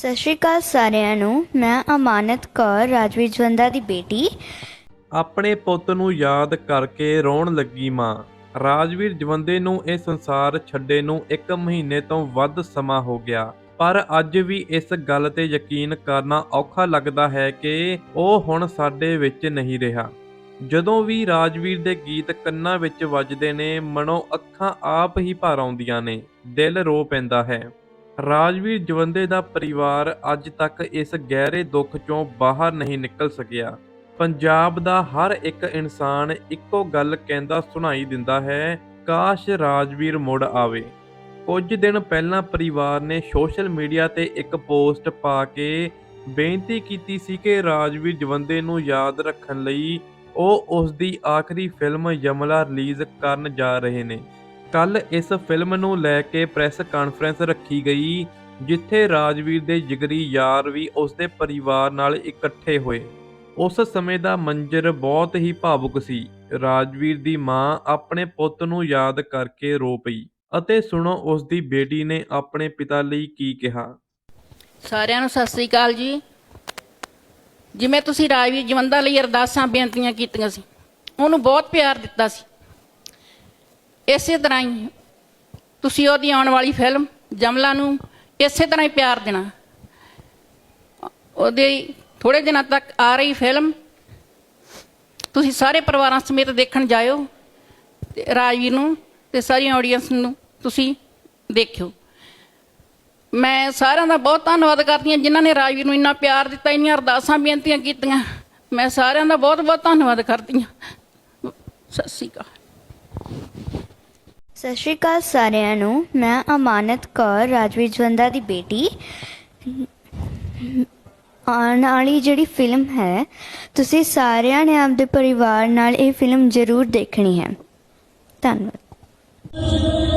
ਸਤਿ ਸ਼੍ਰੀ ਅਕਾਲ ਸਾਰਿਆਂ ਨੂੰ। ਮੈਂ ਅਮਾਨਤ ਕੌਰ, ਰਾਜਵੀਰ ਜਵੰਦਾ ਦੀ ਬੇਟੀ। ਆਪਣੇ ਪੁੱਤ ਨੂੰ ਯਾਦ ਕਰਕੇ ਰੋਣ ਲੱਗੀ ਮਾਂ। ਰਾਜਵੀਰ ਜਵੰਦੇ ਨੂੰ ਇਹ ਸੰਸਾਰ ਛੱਡੇ ਨੂੰ ਇੱਕ ਮਹੀਨੇ ਤੋਂ ਵੱਧ ਸਮਾਂ ਹੋ ਗਿਆ। ਪਰ ਅੱਜ ਵੀ ਇਸ ਗੱਲ ਤੇ ਯਕੀਨ ਕਰਨਾ ਔਖਾ ਲੱਗਦਾ ਹੈ ਕਿ ਉਹ ਹੁਣ ਸਾਡੇ ਵਿੱਚ ਨਹੀਂ ਰਿਹਾ। ਜਦੋਂ ਵੀ ਰਾਜਵੀਰ ਦੇ ਗੀਤ ਕੰਨਾਂ ਵਿੱਚ ਵੱਜਦੇ ਨੇ, ਮਨੋਂ ਅੱਖਾਂ ਆਪ ਹੀ ਭਰ ਆਉਂਦੀਆਂ ਨੇ। ਦਿਲ ਰੋ ਪੈਂਦਾ ਹੈ। ਰਾਜਵੀਰ ਜਵੰਦੇ ਦਾ ਪਰਿਵਾਰ ਅੱਜ ਤੱਕ ਇਸ ਗਹਿਰੇ ਦੁੱਖ ਚੋਂ ਬਾਹਰ ਨਹੀਂ ਨਿਕਲ ਸਕਿਆ। ਪੰਜਾਬ ਦਾ ਹਰ ਇੱਕ ਇਨਸਾਨ ਇੱਕੋ ਗੱਲ ਕਹਿੰਦਾ ਸੁਣਾਈ ਦਿੰਦਾ ਹੈ, ਕਾਸ਼ ਰਾਜਵੀਰ ਮੁੜ ਆਵੇ। ਕੁਝ ਦਿਨ ਪਹਿਲਾਂ ਪਰਿਵਾਰ ਨੇ ਸੋਸ਼ਲ ਮੀਡੀਆ ਤੇ ਇੱਕ ਪੋਸਟ ਪਾ ਕੇ ਬੇਨਤੀ ਕੀਤੀ ਸੀ ਕਿ ਰਾਜਵੀਰ ਜਵੰਦੇ ਨੂੰ ਯਾਦ ਰੱਖਣ ਲਈ ਉਹ ਉਸ ਦੀ ਆਖਰੀ ਫਿਲਮ ਯਮਲਾ ਰਿਲੀਜ਼ ਕਰਨ ਜਾ ਰਹੇ ਨੇ। ਕੱਲ ਇਸ ਫਿਲਮ ਨੂੰ ਲੈ ਕੇ ਪ੍ਰੈਸ ਕਾਨਫਰੰਸ ਰੱਖੀ ਗਈ, ਜਿੱਥੇ ਰਾਜਵੀਰ ਦੇ ਜਿਗਰੀ ਯਾਰ ਵੀ ਉਸ ਦੇ ਪਰਿਵਾਰ ਨਾਲ ਇਕੱਠੇ ਹੋਏ। ਉਸ ਸਮੇਂ ਦਾ ਮੰਜ਼ਰ ਬਹੁਤ ਹੀ ਭਾਵੁਕ ਸੀ। ਰਾਜਵੀਰ ਦੀ ਮਾਂ ਆਪਣੇ ਪੁੱਤ ਨੂੰ ਯਾਦ ਕਰਕੇ ਰੋ ਪਈ ਅਤੇ ਸੁਣੋ ਉਸ ਦੀ ਬੇਟੀ ਨੇ ਆਪਣੇ ਪਿਤਾ ਲਈ ਕੀ ਕਿਹਾ। ਸਾਰਿਆਂ ਨੂੰ ਸਤਿ ਸ੍ਰੀ ਅਕਾਲ ਜੀ। ਜਿਵੇਂ ਤੁਸੀਂ ਰਾਜਵੀਰ ਜਵੰਦਾ ਲਈ ਅਰਦਾਸਾਂ, ਬੇਨਤੀਆਂ ਕੀਤੀਆਂ ਸੀ, ਉਹਨੂੰ ਬਹੁਤ ਪਿਆਰ ਦਿੱਤਾ ਸੀ। ਇਸੇ ਤਰ੍ਹਾਂ ਹੀ ਤੁਸੀਂ ਉਹਦੀ ਆਉਣ ਵਾਲੀ ਫਿਲਮ ਜਮਲਾ ਨੂੰ ਇਸੇ ਤਰ੍ਹਾਂ ਹੀ ਪਿਆਰ ਦੇਣਾ। ਉਹਦੇ ਥੋੜੇ ਦਿਨਾਂ ਤੱਕ ਆ ਰਹੀ ਫਿਲਮ ਤੁਸੀਂ ਸਾਰੇ ਪਰਿਵਾਰਾਂ ਸਮੇਤ ਦੇਖਣ ਜਾਇਓ ਰਾਜਵੀਰ ਨੂੰ ਤੇ ਸਾਰੀ ਆਡੀਅנס ਨੂੰ ਤੁਸੀਂ ਦੇਖਿਓ। ਮੈਂ ਸਾਰਿਆਂ ਦਾ ਬਹੁਤ ਧੰਨਵਾਦ ਕਰਦੀ ਹਾਂ ਜਿਨ੍ਹਾਂ ਨੇ ਰਾਜਵੀਰ ਨੂੰ ਇੰਨਾ ਪਿਆਰ ਦਿੱਤਾ, ਇੰਨੀਆਂ ਅਰਦਾਸਾਂ ਬੇਨਤੀਆਂ ਕੀਤੀਆਂ। ਮੈਂ ਸਾਰਿਆਂ ਦਾ ਬਹੁਤ ਬਹੁਤ ਧੰਨਵਾਦ ਕਰਦੀ ਹਾਂ। ਸਤਿ ਸ਼੍ਰੀ ਅਕਾਲ। ਸਤਿ ਸ਼੍ਰੀ ਅਕਾਲ ਸਾਰਿਆਂ ਨੂੰ। ਮੈਂ ਅਮਾਨਤ ਕੌਰ, ਰਾਜਵੀਰ ਜਵੰਦਾ ਦੀ ਬੇਟੀ। ਆਉਣ ਵਾਲੀ ਜਿਹੜੀ ਫਿਲਮ ਹੈ, ਤੁਸੀਂ ਸਾਰਿਆਂ ਨੇ ਆਪਦੇ ਪਰਿਵਾਰ ਨਾਲ ਇਹ ਫਿਲਮ ਜ਼ਰੂਰ ਦੇਖਣੀ ਹੈ। ਧੰਨਵਾਦ।